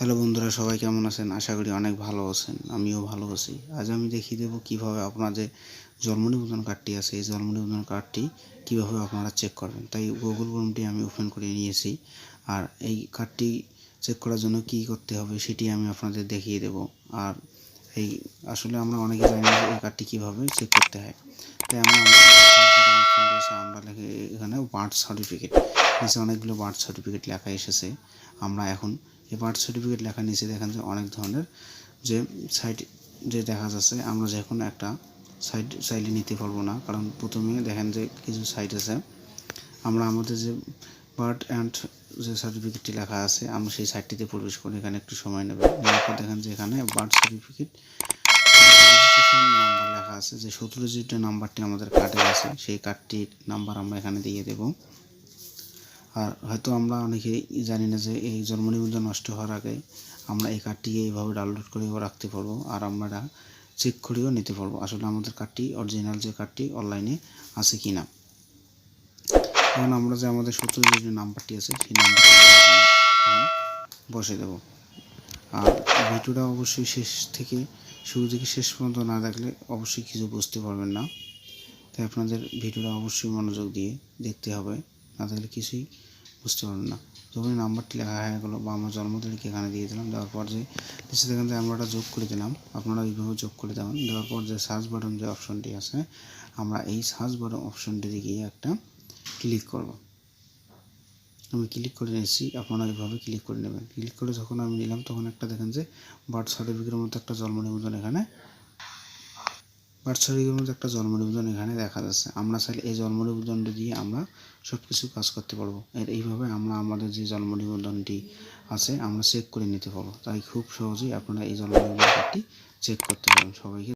Hello বন্ধুরা, সবাই কেমন আছেন? আশা করি অনেক ভালো আছেন, আমিও ভালো আছি। আজ আমি দেখিয়ে দেবো কীভাবে আপনার যে জন্ম কার্ডটি আছে, এই জন্ম কার্ডটি কীভাবে আপনারা চেক করবেন। তাই গুগল ক্রোমটি আমি ওপেন করে নিয়েছি। আর এই কার্ডটি চেক করার জন্য কি করতে হবে সেটি আমি আপনাদের দেখিয়ে দেব। আর এই আসলে আমরা অনেকে জানি এই কার্ডটি কীভাবে চেক করতে হয়। তাই আমরা আমরা এখানে বার্থ সার্টিফিকেট নিচে অনেকগুলো বার্থ সার্টিফিকেট লেখা এসেছে। আমরা এখন এই বার্থ সার্টিফিকেট লেখা নিচে দেখেন যে অনেক ধরনের যে সাইট যে দেখা যাচ্ছে, আমরা যে কোনো একটা সাইট চাইলে নিতে পারব না। কারণ প্রথমে দেখেন যে কিছু সাইট আছে, আমরা আমাদের যে বার্থ অ্যান্ড যে সার্টিফিকেটটি লেখা আছে, আমরা সেই সাইটটিতে প্রবেশ করি এখানে একটু সময় নেবে। নেওয়ার দেখেন যে এখানে বার্থ সার্টিফিকেট নাম্বার লেখা আছে, যে সতেরো যে নাম্বারটি আমাদের কার্ডে আছে, সেই কার্ডটির নাম্বার আমরা এখানে দিয়ে দেবো। আর হয়তো আমরা অনেকেই জানি না যে এই জন্ম নিবন্ধন নষ্ট হওয়ার আগে আমরা এই কার্ডটিকে এইভাবে ডাউনলোড করেও রাখতে পারব আর আমরা চেক করেও নিতে পারব আসলে আমাদের কার্ডটি অরিজিনাল যে কার্ডটি অনলাইনে আছে কি না এখন আমরা যে আমাদের সত্তর যে নাম্বারটি আছে সেই নাম্বারটি বসে দেবো। আর ভিডিওটা অবশ্যই শেষ থেকে শুরু থেকে শেষ পর্যন্ত না দেখলে অবশ্যই কিছু বুঝতে পারবেন না। তাই আপনাদের ভিডিওটা অবশ্যই মনোযোগ দিয়ে দেখতে হবে। না থাকলে কিছুই বুঝতে পারবেন না। যখন নাম্বারটি লেখা হয়ে গেলো বা আমার জন্ম তারিখ এখানে দিয়ে দিলাম, দেওয়ার পর যে দেখেন যে আমরা যোগ করে দিলাম, আপনারা এইভাবে যোগ করে দেবেন। দেওয়ার পর যে সার্চ বাটন যে অপশনটি আছে, আমরা এই সার্চ বাটন অপশনটিতে গিয়ে একটা ক্লিক করব। আমি ক্লিক করে নিয়েছি, আপনারা এইভাবে ক্লিক করে নেবেন। ক্লিক করে যখন আমি নিলাম, তখন একটা দেখেন যে বার্থ সার্টিফিকেটের মতো একটা জন্ম নিবন্ধন এখানে বার্থ মধ্যে একটা জন্ম নিবন্ধন এখানে দেখা যাচ্ছে। আমরা চাইলে এই জন্ম নিবন্ধনটি দিয়ে আমরা সব কিছু কাজ করতে পারব। এর এইভাবে আমরা আমাদের যে জন্ম নিবন্ধনটি আছে, আমরা চেক করে নিতে পারব। তাই খুব সহজেই আপনারা এই জন্ম নিবন্ধনটি চেক করতে পারেন সবাইকে।